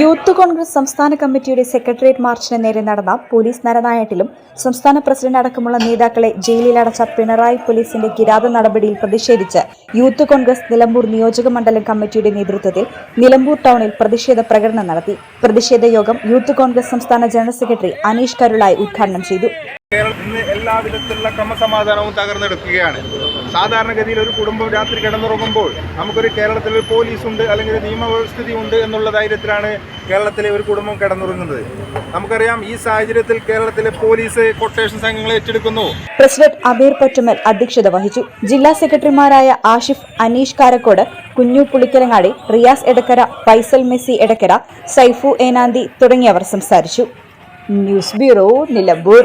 Youth Congress സംസ്ഥാന കമ്മിറ്റിയുടെ secretariat മാർച്ചിന് നേരെ നടന്ന പോലീസ് നരനായാട്ടിലും സംസ്ഥാന പ്രസിഡന്റ് അടക്കമുള്ള നേതാക്കളെ ജയിലിലടച്ച പിണറായി പോലീസിന്റെ കിരാത നടപടിയിൽ പ്രതിഷേധിച്ച് യൂത്ത് കോൺഗ്രസ് നിലമ്പൂർ നിയോജക മണ്ഡലം കമ്മിറ്റിയുടെ നേതൃത്വത്തിൽ നിലമ്പൂർ ടൗണിൽ പ്രതിഷേധ പ്രകടനം നടത്തി. പ്രതിഷേധ യോഗം യൂത്ത് കോൺഗ്രസ് സംസ്ഥാന ജനറൽ സെക്രട്ടറി അനീഷ് കരുളായി ഉദ്ഘാടനം ചെയ്തു. കേരളത്തിൽ നിന്ന് എല്ലാവിധത്തിലുള്ള ക്രമസമാധാനവും തകർന്നെടുക്കുകയാണ്. സാധാരണഗതിയിൽ ഒരു കുടുംബം രാത്രി കിടന്നുറങ്ങുമ്പോൾ നമുക്കൊരു കേരളത്തിൽ ഒരു പോലീസുണ്ട് അല്ലെങ്കിൽ നിയമവ്യവസ്ഥിതി ഉണ്ട് എന്നുള്ള ധൈര്യത്തിലാണ് കേരളത്തിലെ ഒരു കുടുംബം കിടന്നുറങ്ങുന്നത്. നമുക്കറിയാം ഈ സാഹചര്യത്തിൽ കേരളത്തിലെ പോലീസ് കൊട്ടേഷൻ സംഘങ്ങളെ ഏറ്റെടുക്കുന്നു. പ്രസിഡന്റ് അബീർ പറ്റുമൽ അധ്യക്ഷത വഹിച്ചു. ജില്ലാ സെക്രട്ടറിമാരായ ആഷിഫ് അനീഷ് കാരക്കോട് കുഞ്ഞു പുളിക്കലങ്ങാടി റിയാസ് എടക്കര ഫൈസൽ മെസ്സി എടക്കര സൈഫു ഏനാന്തി തുടങ്ങിയവർ സംസാരിച്ചു. News bureau Nilambur.